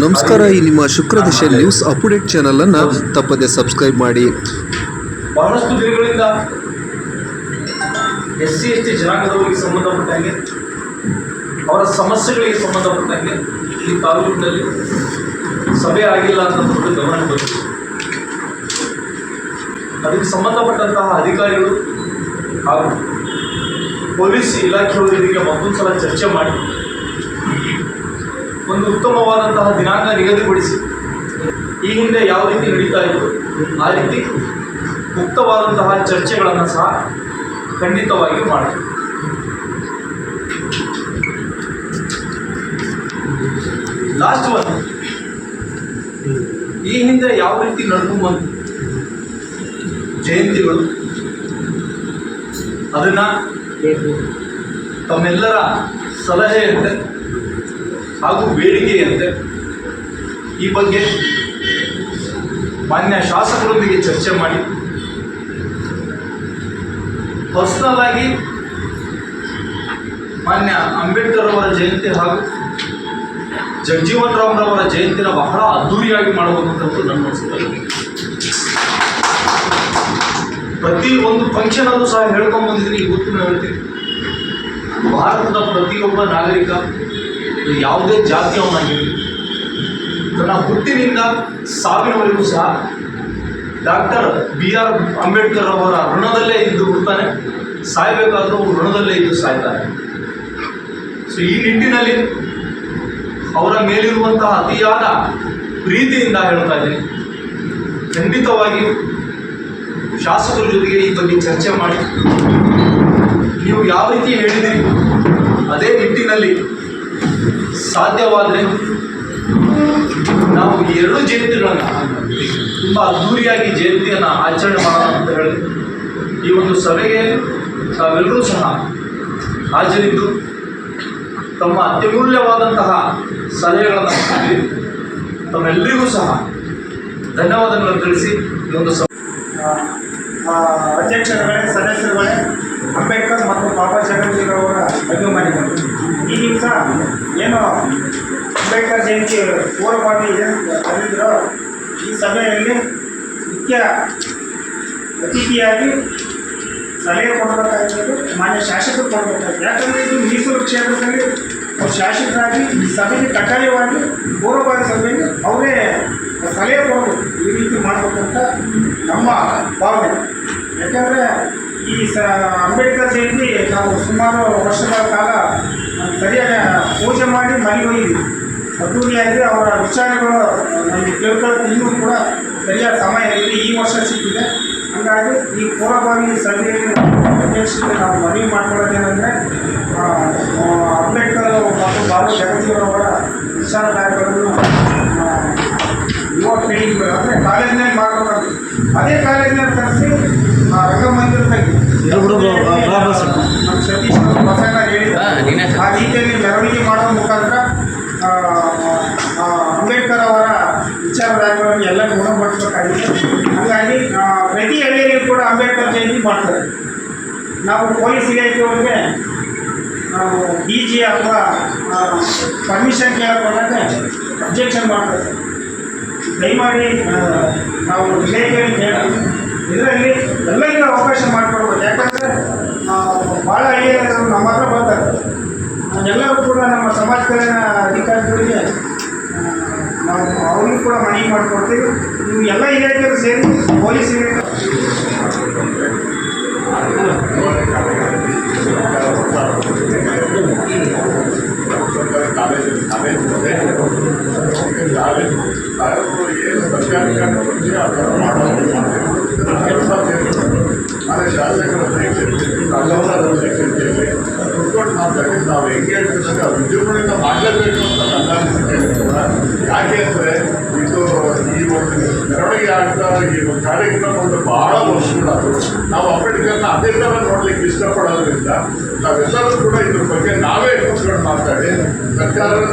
ನಮಸ್ಕಾರ, ಈ ನಿಮ್ಮ ಶುಕ್ರದಶ ನ್ಯೂಸ್ ಅಪ್ಡೇಟ್ ಚಾನಲನ್ನು ತಪ್ಪದೆ ಸಬ್ಸ್ಕ್ರೈಬ್ ಮಾಡಿ. ಬಹಳಷ್ಟು ದಿನಗಳಿಂದ ಎಸ್ ಸಿ ಎಸ್ ಟಿ ಜನಾಂಗದವರಿಗೆ ಸಂಬಂಧಪಟ್ಟಂಗೆ, ಅವರ ಸಮಸ್ಯೆಗಳಿಗೆ ಸಂಬಂಧಪಟ್ಟಂಗೆ ಈ ತಾಲೂಕಿನಲ್ಲಿ ಸಭೆ ಆಗಿಲ್ಲ ಅಂತ ಗಮನಕ್ಕೆ ಅದಕ್ಕೆ ಸಂಬಂಧಪಟ್ಟಂತಹ ಅಧಿಕಾರಿಗಳು ಹಾಗೂ ಪೊಲೀಸ್ ಇಲಾಖೆಯವರಿಗೆ ಮತ್ತೊಂದು ಸಲ ಚರ್ಚೆ ಮಾಡಿ. ಒಂದು ಉತ್ತಮವಾದಂತಹ ದಿನಾಂಕ ನಿಗದಿಪಡಿಸಿ ಈ ಹಿಂದೆ ಯಾವ ರೀತಿ ನಡೀತಾ ಇತ್ತು? ಆ ರೀತಿ ಮುಕ್ತವಾದಂತಹ ಚರ್ಚೆಗಳನ್ನು ಸಹ ಖಂಡಿತವಾಗಿ ಮಾಡಿ. ಲಾಸ್ಟ್ ಒನ್ ಈ ಹಿಂದೆ ಯಾವ ರೀತಿ ನಡ್ಕೊಂಡು ಬಂತು? ಜಯಂತಿಗಳು. ಅದನ್ನ ತಮ್ಮೆಲ್ಲರ ಸಲಹೆಯಂತೆ ಹಾಗೂ ಬೇಡಿಕೆಯಂತೆ ಈ ಬಗ್ಗೆ ಮಾನ್ಯ ಶಾಸಕರೊಂದಿಗೆ ಚರ್ಚೆ ಮಾಡಿ ಪರ್ಸನಲ್ ಆಗಿ ಮಾನ್ಯ ಅಂಬೇಡ್ಕರ್ ಅವರ ಜಯಂತಿ ಹಾಗೂ ಜಗಜೀವನ್ ರಾಮ್ರವರ ಜಯಂತಿನ ಬಹಳ ಅದ್ಧೂರಿಯಾಗಿ ಮಾಡಬೇಕಂತದ್ದು ನನ್ನ ಅನಿಸಿಕೆ ಪ್ರತಿ ಒಂದು ಫಂಕ್ಷನ್ ಅಲ್ಲೂ ಸಹ ಹೇಳ್ಕೊಂಡ್ ಬಂದಿದ್ದೀನಿ ಇವತ್ತು ಹೇಳ್ತೀನಿ. ಭಾರತದ ಪ್ರತಿಯೊಬ್ಬ ನಾಗರಿಕ ಯಾವುದೇ ಜಾತಿಯವನಾಗಿರಲಿ ತನ್ನ ಹುಟ್ಟಿನಿಂದ ಸಾವಿನವರೆಗೂ ಸಹ ಡಾಕ್ಟರ್ ಬಿ ಆರ್ ಅಂಬೇಡ್ಕರ್ ಅವರ ಋಣದಲ್ಲೇ ಇದ್ದು ಹುಡ್ತಾನೆ. ಸಾಯಬೇಕಾದರೂ ಅವರು ಋಣದಲ್ಲೇ ಇದ್ದು ಸಾಯ್ತಾರೆ. ಸೊ ಈ ನಿಟ್ಟಿನಲ್ಲಿ ಅವರ ಮೇಲಿರುವಂತಹ ಅತಿಯಾದ ಪ್ರೀತಿಯಿಂದ ಹೇಳ್ತಾ ಇದ್ದೀನಿ. ಖಂಡಿತವಾಗಿ ಶಾಸಕರ ಜೊತೆಗೆ ಈ ಬಗ್ಗೆ ಚರ್ಚೆ ಮಾಡಿ. ನೀವು ಯಾವ ರೀತಿ ಹೇಳಿದಿರಿ ಅದೇ ನಿಟ್ಟಿನಲ್ಲಿ ಸಾಧ್ಯವಾದರೆ ನಾವು ಎರಡು ಜಯಂತಿಗಳನ್ನು ತುಂಬ ಅದ್ಧೂರಿಯಾಗಿ ಜಯಂತಿಯನ್ನು ಆಚರಣೆ ಮಾಡೋಣ ಅಂತ ಹೇಳಿ ಈ ಒಂದು ಸಭೆಗೆ ತಾವೆಲ್ಲರೂ ಸಹ ಹಾಜರಿದ್ದು ತಮ್ಮ ಅತ್ಯಮೂಲ್ಯವಾದಂತಹ ಸಲಹೆಗಳನ್ನು ಕೊಟ್ಟಿದ್ದು ತಮ್ಮೆಲ್ಲರಿಗೂ ಸಹ ಧನ್ಯವಾದಗಳನ್ನು ತಿಳಿಸಿ ಈ ಒಂದು ಸಭೆ ಅಧ್ಯಕ್ಷರುಗಳೇ, ಸದಸ್ಯರುಗಳೇ, ಅಂಬೇಡ್ಕರ್ ಮತ್ತು ಬಾಬಾ ಅವರ ಅಭಿಮಾನಿಗಳು, ಈ ದಿವಸ ಏನು ಅಂಬೇಡ್ಕರ್ ಜಯಂತಿ ಪೂರ್ವವಾಗಿ ಏನು ಕರೆದಿರೋ. ಈ ಸಭೆಯಲ್ಲಿ ಮುಖ್ಯ ಅತಿಥಿಯಾಗಿ ಸಲಹೆ ಕೊಡಬೇಕಾಗಿರೋದು ಮಾನ್ಯ ಶಾಸಕರು ಕೊಡಬೇಕಾಗಿದೆ ಯಾಕಂದರೆ ಇದು ಮೀಸಲು ಕ್ಷೇತ್ರದಲ್ಲಿ ಅವ್ರು ಶಾಸಕರಾಗಿ ಈ ಸಭೆಗೆ ಕಡ್ಡಾಯವಾಗಿ ಪೂರ್ವಭಾವಿ ಸಭೆಯಲ್ಲಿ ಅವರೇ ಸಲಹೆ ಕೊಡಬೇಕು ಈ ರೀತಿ ಮಾಡಬೇಕಂತ ನಮ್ಮ ಭಾವನೆ. ಯಾಕಂದರೆ ಈ ಸ ಅಂಬೇಡ್ಕರ್ ಜಯಂತಿ ನಾವು ಸುಮಾರು ವರ್ಷಗಳ ಕಾಲ ಸರಿಯಾಗಿ ಪೂಜೆ ಮಾಡಿ ಮನೆಗೆ ಹೋಗಿದ್ವಿ. ಅದ್ದೂರಿಯಾಗಿ ಅವರ ವಿಚಾರಗಳು ನಮಗೆ ತಿಳ್ಕೊಳ್ಳೋಕೆ ಇನ್ನೂ ಕೂಡ ಸರಿಯಾದ ಸಮಯ ಇದೆ ಈ ವರ್ಷ ಸಿಕ್ಕಿದೆ. ಹಾಗಾಗಿ ಈ ಪೂರ್ವಭಾವಿ ಸಭೆಯಲ್ಲಿ ಅಧ್ಯಕ್ಷರಿಗೆ ನಾವು ಮನವಿ ಮಾಡ್ಕೊಳ್ಳೋದೇನೆಂದರೆ ಅಂಬೇಡ್ಕರ್ ಮತ್ತು ಬಾಲು ಜಗಜೀವನವರ ವಿಚಾರಧಾರೆಗಳನ್ನು ಯುವ ಪೀಳಿಗೆ ಅಂದರೆ ಕಾಲೇಜಿನಲ್ಲಿ ಮಾಡ್ಕೊಳ್ಳೋದು ಅದೇ ಕಾಲೇಜಿನಲ್ಲಿ ಕರೆಸಿ ರಂಗಮಂದಿರದಲ್ಲಿ ಆ ರೀತಿಯಲ್ಲಿ ಮೆರವಣಿಗೆ ಮಾಡುವ ಮುಖಾಂತರ ಅಂಬೇಡ್ಕರ್ ಅವರ ವಿಚಾರಧಾರೆಗಳನ್ನು ಎಲ್ಲ ಗುಣಪಡಿಸಬೇಕಾಗಿದೆ ಹಾಗಾಗಿ ಪ್ರತಿ ಹಳ್ಳಿಯಲ್ಲಿ ಕೂಡ ಅಂಬೇಡ್ಕರ್ ಜಯಂತಿ ಮಾಡ್ತಾರೆ. ನಾವು ಪೊಲೀಸ್ ಇಲಾಖೆಯವರಿಗೆ ನಾವು ಡಿ ಜಿ ಅಥವಾ ಪರ್ಮಿಷನ್ ಕೇಳಿಕೊಂಡಾಗ ಅಬ್ಜೆಕ್ಷನ್ ಮಾಡ್ತಾರೆ. ದಯಮಾಡಿ ನಾವು ಇಲಾಖೆಯಲ್ಲಿ ಕೇಳ ಇದರಲ್ಲಿ ಎಲ್ಲರಿಗೂ ಅವಕಾಶ ಮಾಡಿಕೊಡ್ಬೋದು ಯಾಕಂದರೆ ಭಾಳ ಹಳ್ಳಿಯಲ್ಲಿ ನಮ್ಮ ಹತ್ರ ಬರ್ತಾರೆ. ಎಲ್ಲರೂ ಕೂಡ ನಮ್ಮ ಸಮಾಜ ಕಲ್ಯಾಣ ಅಧಿಕಾರಿಗಳಿಗೆ ನಾವು ಅವ್ರಿಗೂ ಕೂಡ ಮನವಿ ಮಾಡಿಕೊಡ್ತೀವಿ. ನೀವು ಎಲ್ಲ ಇಲಾಖೆಯವರು ಸೇರಿ ಪೊಲೀಸ್ ಇಲಾಖೆ ಏನು ಸರ್ಕಾರಿ ಆ ಥರ ಆದರೆ ಶಾಸಕರ ಅಧ್ಯಕ್ಷತೆಯಲ್ಲಿ ರಾಜ್ಯಪಾಲರ ಅಧ್ಯಕ್ಷತೆಯಲ್ಲಿ ಕುತ್ಕೊಂಡು ಮಾತಾಡಿ, ನಾವು ಹೆಂಗೆ ಹೇಳ್ತಿದ್ರೆ ಅದು ವಿಜೃಂಭಣೆಯಿಂದ ಮಾಡಲೇಬೇಕು ಅಂತ ಕೂಡ ಯಾಕೆ ಅಂದರೆ, ಇದು ಈ ಒಂದು ಮೆರವಣಿಗೆ ಆಗ್ತಾ ಈ ಒಂದು ಕಾರ್ಯಕ್ರಮ ಒಂದು ಬಹಳ ವರ್ಷಗಳಾದವು ನಾವು ಅಂಬೇಡ್ಕರ್ನ ಅದೇ ಥರ ನೋಡ್ಲಿಕ್ಕೆ ಇಷ್ಟಪಡೋದ್ರಿಂದ ನಾವೆಲ್ಲರೂ ಕೂಡ ಇದ್ರ ಬಗ್ಗೆ ನಾವೇ ಕೂತ್ಕೊಂಡು ಮಾತಾಡಿ, ಸರ್ಕಾರದ